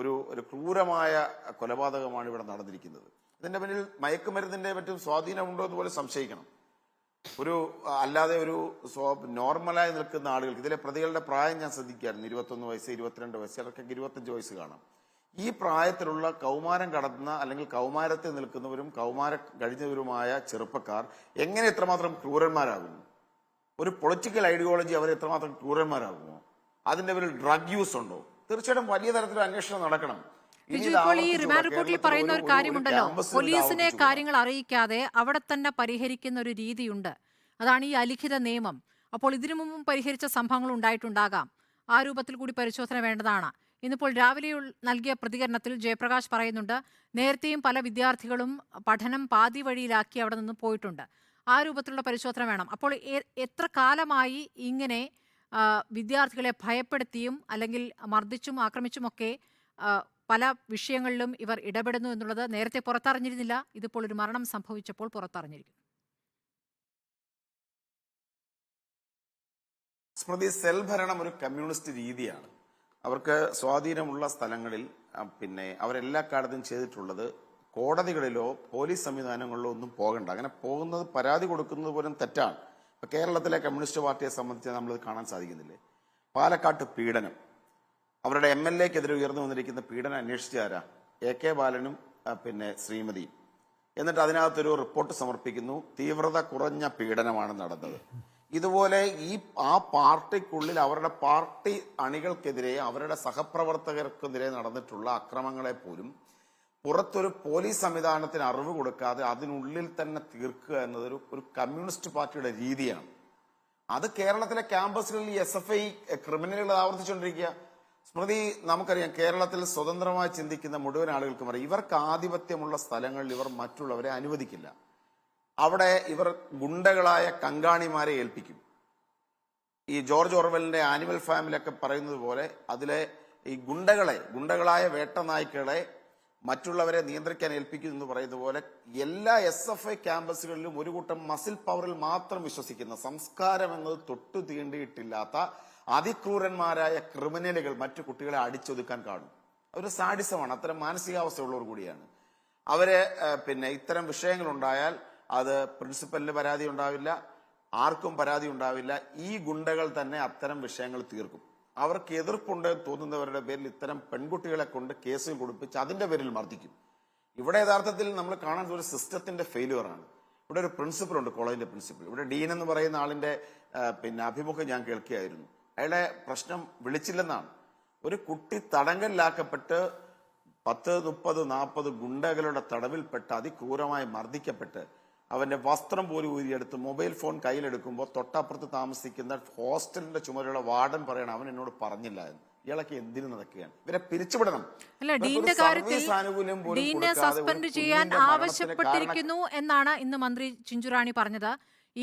ഒരു ഒരു ക്രൂരമായ കൊലപാതകമാണ് ഇവിടെ നടന്നിരിക്കുന്നത്. ഇതിന്റെ പിന്നിൽ മയക്കുമരുന്നിന്റെ മറ്റും സ്വാധീനമുണ്ടോ എന്ന് പോലെ സംശയിക്കണം. ഒരു അല്ലാതെ ഒരു നോർമലായി നിൽക്കുന്ന ആളുകൾക്ക് ഇതിലെ പ്രതികളുടെ പ്രായം ഞാൻ ശ്രദ്ധിക്കാറുണ്ട് ഇരുപത്തൊന്ന് വയസ്സ് ഇരുപത്തിരണ്ട് വയസ്സ് ചിലർക്കൊക്കെ ഇരുപത്തഞ്ച് വയസ്സ് കാണാം. ഈ പ്രായത്തിലുള്ള കൗമാരം കടന്ന അല്ലെങ്കിൽ കൗമാരത്തിൽ നിൽക്കുന്നവരും കൗമാര കഴിഞ്ഞവരുമായ ചെറുപ്പക്കാർ എങ്ങനെ എത്രമാത്രം ക്രൂരന്മാരാകുന്നു? ഒരു പൊളിറ്റിക്കൽ ഐഡിയോളജി അവർ എത്രമാത്രം ക്രൂരന്മാരാകുമോ? അതിന്റെ പേരിൽ ഡ്രഗ് യൂസ് ഉണ്ടോ? തീർച്ചയായിട്ടും വലിയ തരത്തിൽ അന്വേഷണം നടക്കണം. ബിജു ഇപ്പോൾ ഈ റിമാൻഡ് റിപ്പോർട്ടിൽ പറയുന്ന ഒരു കാര്യമുണ്ടല്ലോ. പോലീസിനെ കാര്യങ്ങൾ അറിയിക്കാതെ അവിടെ തന്നെ പരിഹരിക്കുന്ന ഒരു രീതിയുണ്ട്. അതാണ് ഈ അലിഖിത നിയമം. അപ്പോൾ ഇതിനു മുമ്പും പരിഹരിച്ച സംഭവങ്ങൾ ഉണ്ടായിട്ടുണ്ടാകാം. ആ രൂപത്തിൽ കൂടി പരിശോധന വേണ്ടതാണ്. ഇന്നിപ്പോൾ രാവിലെ നൽകിയ പ്രതികരണത്തിൽ ജയപ്രകാശ് പറയുന്നുണ്ട് നേരത്തെയും പല വിദ്യാർത്ഥികളും പഠനം പാതി വഴിയിലാക്കി അവിടെ നിന്ന് പോയിട്ടുണ്ട്. ആ രൂപത്തിലുള്ള പരിശോധന വേണം. അപ്പോൾ എത്ര കാലമായി ഇങ്ങനെ വിദ്യാർത്ഥികളെ ഭയപ്പെടുത്തിയും അല്ലെങ്കിൽ മർദ്ദിച്ചും ആക്രമിച്ചുമൊക്കെ പല വിഷയങ്ങളിലും ഇവർ ഇടപെടുന്നു എന്നുള്ളത് നേരത്തെ പുറത്തറിഞ്ഞിരുന്നില്ല. ഇതിപ്പോൾ ഒരു മരണം സംഭവിച്ചപ്പോൾ പുറത്തറിഞ്ഞിരിക്കുന്നു. സ്മൃതി സെൽ ഭരണം ഒരു കമ്മ്യൂണിസ്റ്റ് രീതിയാണ്. അവർക്ക് സ്വാധീനമുള്ള സ്ഥലങ്ങളിൽ പിന്നെ അവരെല്ലാ കാലത്തും ചെയ്തിട്ടുള്ളത് കോടതികളിലോ പോലീസ് സംവിധാനങ്ങളിലോ ഒന്നും പോകണ്ട. അങ്ങനെ പോകുന്നത് പരാതി കൊടുക്കുന്നത് പോലും തെറ്റാണ്. കേരളത്തിലെ കമ്മ്യൂണിസ്റ്റ് പാർട്ടിയെ സംബന്ധിച്ച് നമ്മൾ കാണാൻ സാധിക്കുന്നില്ലേ? പാലക്കാട്ട് പീഡനം. അവരുടെ എം എൽ എക്കെതിരെ ഉയർന്നു വന്നിരിക്കുന്ന പീഡനം അന്വേഷിച്ച ആരാ? എ കെ ബാലനും പിന്നെ ശ്രീമതിയും എന്നിട്ട് അതിനകത്തൊരു റിപ്പോർട്ട് സമർപ്പിക്കുന്നു. തീവ്രത കുറഞ്ഞ പീഡനമാണ് നടന്നത്. ഇതുപോലെ ഈ ആ പാർട്ടിക്കുള്ളിൽ അവരുടെ പാർട്ടി അണികൾക്കെതിരെ അവരുടെ സഹപ്രവർത്തകർക്കെതിരെ നടന്നിട്ടുള്ള അക്രമങ്ങളെ പോലും പുറത്തൊരു പോലീസ് സംവിധാനത്തിന് അറിവ് കൊടുക്കാതെ അതിനുള്ളിൽ തന്നെ തീർക്കുക എന്നതൊരു ഒരു കമ്മ്യൂണിസ്റ്റ് പാർട്ടിയുടെ രീതിയാണ്. അത് കേരളത്തിലെ ക്യാമ്പസുകളിൽ എസ് എഫ് ഐ ക്രിമിനലുകൾ ആവർത്തിച്ചുകൊണ്ടിരിക്കുക. സ്മൃതി നമുക്കറിയാം കേരളത്തിൽ സ്വതന്ത്രമായി ചിന്തിക്കുന്ന മുഴുവൻ ആളുകൾക്കും അറിയാം. ഇവർക്ക് ആധിപത്യമുള്ള സ്ഥലങ്ങളിൽ ഇവർ മറ്റുള്ളവരെ അനുവദിക്കില്ല. അവിടെ ഇവർ ഗുണ്ടകളായ കങ്കാണിമാരെ ഏൽപ്പിക്കും. ഈ ജോർജ് ഓർവെലിന്റെ ആനിമൽ ഫാമിലൊക്കെ പറയുന്നത് പോലെ അതിലെ ഈ ഗുണ്ടകളെ ഗുണ്ടകളായ വേട്ടനായ്ക്കളെ മറ്റുള്ളവരെ നിയന്ത്രിക്കാൻ ഏൽപ്പിക്കുന്നു എന്ന് പറയുന്നത് പോലെ എല്ലാ എസ് എഫ് ഐ ക്യാമ്പസുകളിലും ഒരു കൂട്ടം മസിൽ പവറിൽ മാത്രം വിശ്വസിക്കുന്ന സംസ്കാരം എന്നത് തൊട്ടു തീണ്ടിയിട്ടില്ലാത്ത അതിക്രൂരന്മാരായ ക്രിമിനലുകൾ മറ്റു കുട്ടികളെ അടിച്ചൊതുക്കാൻ കാണും. അതൊരു സാഡിസമാണ് അത്തരം മാനസികാവസ്ഥയുള്ളവർ കൂടിയാണ്. അവരെ പിന്നെ ഇത്തരം വിഷയങ്ങൾ ഉണ്ടായാൽ അത് പ്രിൻസിപ്പലിന് പരാതി ഉണ്ടാവില്ല ആർക്കും പരാതി ഉണ്ടാവില്ല. ഈ ഗുണ്ടകൾ തന്നെ അത്തരം വിഷയങ്ങൾ തീർക്കും. അവർക്ക് എതിർപ്പുണ്ട് തോന്നുന്നവരുടെ പേരിൽ ഇത്തരം പെൺകുട്ടികളെ കൊണ്ട് കേസുകൾ കൊടുപ്പിച്ച് അതിന്റെ പേരിൽ മർദ്ദിക്കും. ഇവിടെ യഥാർത്ഥത്തിൽ നമ്മൾ കാണേണ്ട ഒരു സിസ്റ്റത്തിന്റെ ഫെയിലുവർ ആണ്. ഇവിടെ ഒരു പ്രിൻസിപ്പൽ ഉണ്ട് കോളേജിന്റെ പ്രിൻസിപ്പൽ ഇവിടെ ഡീൻ എന്ന് പറയുന്ന ആളിന്റെ പിന്നെ അഭിമുഖം ഞാൻ കേൾക്കുകയായിരുന്നു. അയാളെ പ്രശ്നം വിളിച്ചില്ലെന്നാണ്. ഒരു കുട്ടി തടങ്കലിലാക്കപ്പെട്ട് പത്ത് മുപ്പത് നാൽപ്പത് ഗുണ്ടകളുടെ തടവിൽപ്പെട്ട് അതിക്രൂരമായി മർദ്ദിക്കപ്പെട്ട് അവന്റെ വസ്ത്രം പോലും ഊരിയെടുത്ത് മൊബൈൽ ഫോൺ കയ്യിലെടുക്കുമ്പോൾ തൊട്ടപ്പുറത്ത് താമസിക്കുന്ന ഹോസ്റ്റലിന്റെ ചുമതലയുള്ള വാർഡൻ പറയണം അവൻ എന്നോട് പറഞ്ഞില്ല എന്ന്. ഇയാളൊക്കെ എന്തിനു നടക്കുകയാണ്? ഇവരെ പിരിച്ചുവിടണം. അല്ല ഡീന്റെ കാര്യത്തിൽ ഡീനെ സസ്പെൻഡ് ചെയ്യാൻ ആവശ്യപ്പെട്ടിരിക്കുന്നു എന്നാണ് ഇന്ന് മന്ത്രി ചിഞ്ചുറാണി പറഞ്ഞത്.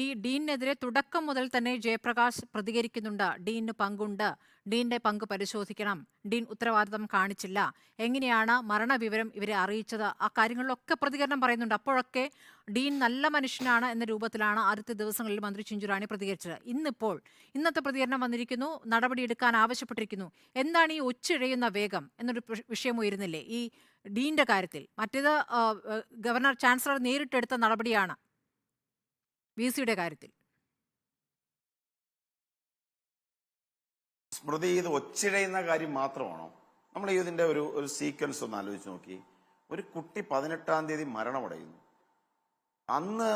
ഈ ഡീനെതിരെ തുടക്കം മുതൽ തന്നെ ജയപ്രകാശ് പ്രതികരിക്കുന്നുണ്ട്. ഡീന് പങ്കുണ്ട്. ഡീന്റെ പങ്ക് പരിശോധിക്കണം. ഡീൻ ഉത്തരവാദിത്തം കാണിച്ചില്ല. എങ്ങനെയാണ് മരണവിവരം ഇവരെ അറിയിച്ചത്? ആ കാര്യങ്ങളിലൊക്കെ പ്രതികരണം പറയുന്നുണ്ട്. അപ്പോഴൊക്കെ ഡീൻ നല്ല മനുഷ്യനാണ് എന്ന രൂപത്തിലാണ് ആദ്യത്തെ ദിവസങ്ങളിൽ മന്ത്രി ചിഞ്ചുറാണി പ്രതികരിച്ചത്. ഇന്നിപ്പോൾ ഇന്നത്തെ പ്രതികരണം വന്നിരിക്കുന്നു. നടപടിയെടുക്കാൻ ആവശ്യപ്പെട്ടിരിക്കുന്നു. എന്താണ് ഈ ഒച്ചിഴയുന്ന വേഗം എന്നൊരു വിഷയം ഉയരുന്നില്ലേ? ഈ ഡീന്റെ കാര്യത്തിൽ. മറ്റേത് ഗവർണർ ചാൻസലർ നേരിട്ടെടുത്ത നടപടിയാണ്. വി സിയുടെ കാര്യത്തിൽ. സ്മൃതി ഇത് ഒച്ചിഴയുന്ന കാര്യം മാത്രമാണോ? നമ്മൾ ഇതിന്റെ ഒരു ഒരു സീക്വൻസ് ഒന്ന് ആലോചിച്ച് നോക്കി. ഒരു കുട്ടി പതിനെട്ടാം തീയതി മരണമടയുന്നു. അന്ന്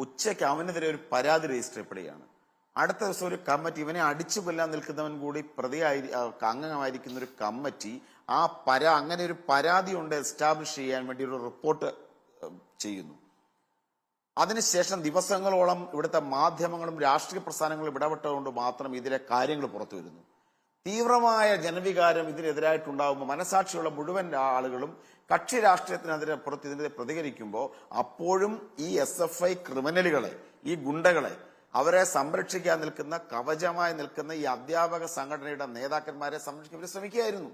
ഉച്ചയ്ക്ക് അവനെതിരെ ഒരു പരാതി രജിസ്റ്റർ ചെയ്യപ്പെടുകയാണ്. അടുത്ത ദിവസം ഒരു കമ്മിറ്റി ഇവനെ അടിച്ചു കൊല്ലാൻ നിൽക്കുന്നവൻ കൂടി പ്രതിയായി അംഗമായിരിക്കുന്ന ഒരു കമ്മിറ്റി ആ പരാ അങ്ങനെ ഒരു പരാതി ഉണ്ട് എസ്റ്റാബ്ലിഷ് ചെയ്യാൻ വേണ്ടി ഒരു റിപ്പോർട്ട് ചെയ്യുന്നു. അതിനുശേഷം ദിവസങ്ങളോളം ഇവിടുത്തെ മാധ്യമങ്ങളും രാഷ്ട്രീയ പ്രസ്ഥാനങ്ങളും ഇടപെട്ടതുകൊണ്ട് മാത്രം ഇതിലെ കാര്യങ്ങൾ പുറത്തു വരുന്നു. തീവ്രമായ ജനവികാരം ഇതിനെതിരായിട്ടുണ്ടാകുമ്പോൾ മനസാക്ഷിയുള്ള മുഴുവൻ ആളുകളും കക്ഷി രാഷ്ട്രീയത്തിനെതിരെ പുറത്ത് ഇതിനെതിരെ പ്രതികരിക്കുമ്പോൾ അപ്പോഴും ഈ എസ് എഫ് ഐ ക്രിമിനലുകളെ ഈ ഗുണ്ടകളെ അവരെ സംരക്ഷിക്കാൻ നിൽക്കുന്ന കവചമായി നിൽക്കുന്ന ഈ അധ്യാപക സംഘടനയുടെ നേതാക്കന്മാരെ സംരക്ഷിക്കാൻ ശ്രമിക്കുകയായിരുന്നു.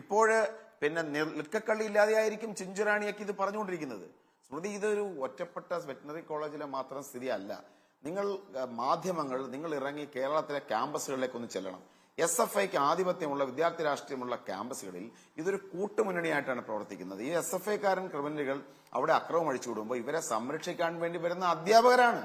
ഇപ്പോഴ് പിന്നെ നിൽക്കക്കള്ളി ഇല്ലാതെയായിരിക്കും ചിഞ്ചുറാണിയൊക്കെ ഇത് പറഞ്ഞുകൊണ്ടിരിക്കുന്നത്. സ്മൃതി ഇതൊരു ഒറ്റപ്പെട്ട വെറ്റിനറി കോളേജിലെ മാത്രം സ്ഥിതി അല്ല നിങ്ങൾ മാധ്യമങ്ങൾ നിങ്ങൾ ഇറങ്ങി കേരളത്തിലെ ക്യാമ്പസുകളിലേക്ക് ഒന്ന് ചെല്ലണം. എസ് എഫ് ഐക്ക് ആധിപത്യമുള്ള വിദ്യാർത്ഥി രാഷ്ട്രീയമുള്ള ക്യാമ്പസുകളിൽ ഇതൊരു കൂട്ടുമുന്നണിയായിട്ടാണ് പ്രവർത്തിക്കുന്നത്. ഈ എസ് എഫ് ഐക്കാരൻ ക്രിമിനലുകൾ അവിടെ അക്രമം അഴിച്ചു വിടുമ്പോൾ ഇവരെ സംരക്ഷിക്കാൻ വേണ്ടി വരുന്ന അധ്യാപകരാണ്.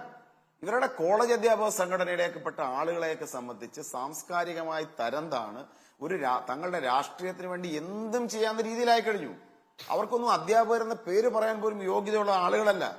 ഇവരുടെ കോളേജ് അധ്യാപക സംഘടനയിലേക്കപ്പെട്ട ആളുകളെയൊക്കെ സംബന്ധിച്ച് സാംസ്കാരികമായി തരംതാണ് ഒരു തങ്ങളുടെ രാഷ്ട്രീയത്തിന് വേണ്ടി എന്തും ചെയ്യാവുന്ന രീതിയിലായി കഴിഞ്ഞു അവർക്കൊന്നും അധ്യാപകർ എന്ന പേര് പറയാൻ പോലും യോഗ്യതയുള്ള ആളുകളല്ല.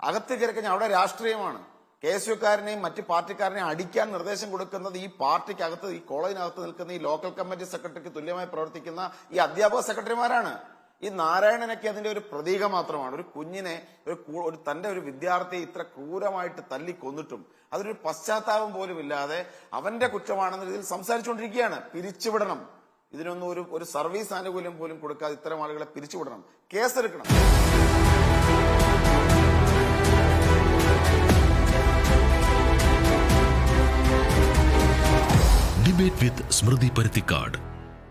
അകത്ത് കയറിക്കഴിഞ്ഞാൽ അവിടെ രാഷ്ട്രീയമാണ്. കെ എസ് യുക്കാരനെയും മറ്റ് പാർട്ടിക്കാരനെയും അടിക്കാൻ നിർദ്ദേശം കൊടുക്കുന്നത് ഈ പാർട്ടിക്കകത്ത് ഈ കോളേജിനകത്ത് നിൽക്കുന്ന ഈ ലോക്കൽ കമ്മിറ്റി സെക്രട്ടറിക്ക് തുല്യമായി പ്രവർത്തിക്കുന്ന ഈ അധ്യാപക സെക്രട്ടറിമാരാണ്. ഈ നാരായണനൊക്കെ അതിന്റെ ഒരു പ്രതീകം മാത്രമാണ്. ഒരു കുഞ്ഞിനെ ഒരു ഒരു തന്റെ ഒരു വിദ്യാർത്ഥിയെ ഇത്ര ക്രൂരമായിട്ട് തല്ലിക്കൊന്നിട്ടും അതൊരു പശ്ചാത്താപം പോലും ഇല്ലാതെ അവന്റെ കുറ്റമാണെന്ന രീതിയിൽ സംസാരിച്ചുകൊണ്ടിരിക്കുകയാണ്. പിരിച്ചുവിടണം. ഇതിനൊന്നും ഒരു ഒരു സർവീസ് ആനുകൂല്യം പോലും കൊടുക്കാതെ ഇത്തരം ആളുകളെ പിരിച്ചുവിടണം. കേസെടുക്കണം. ഡിബേറ്റ് വിത്ത് സ്മൃതി പരുത്തിക്കാട്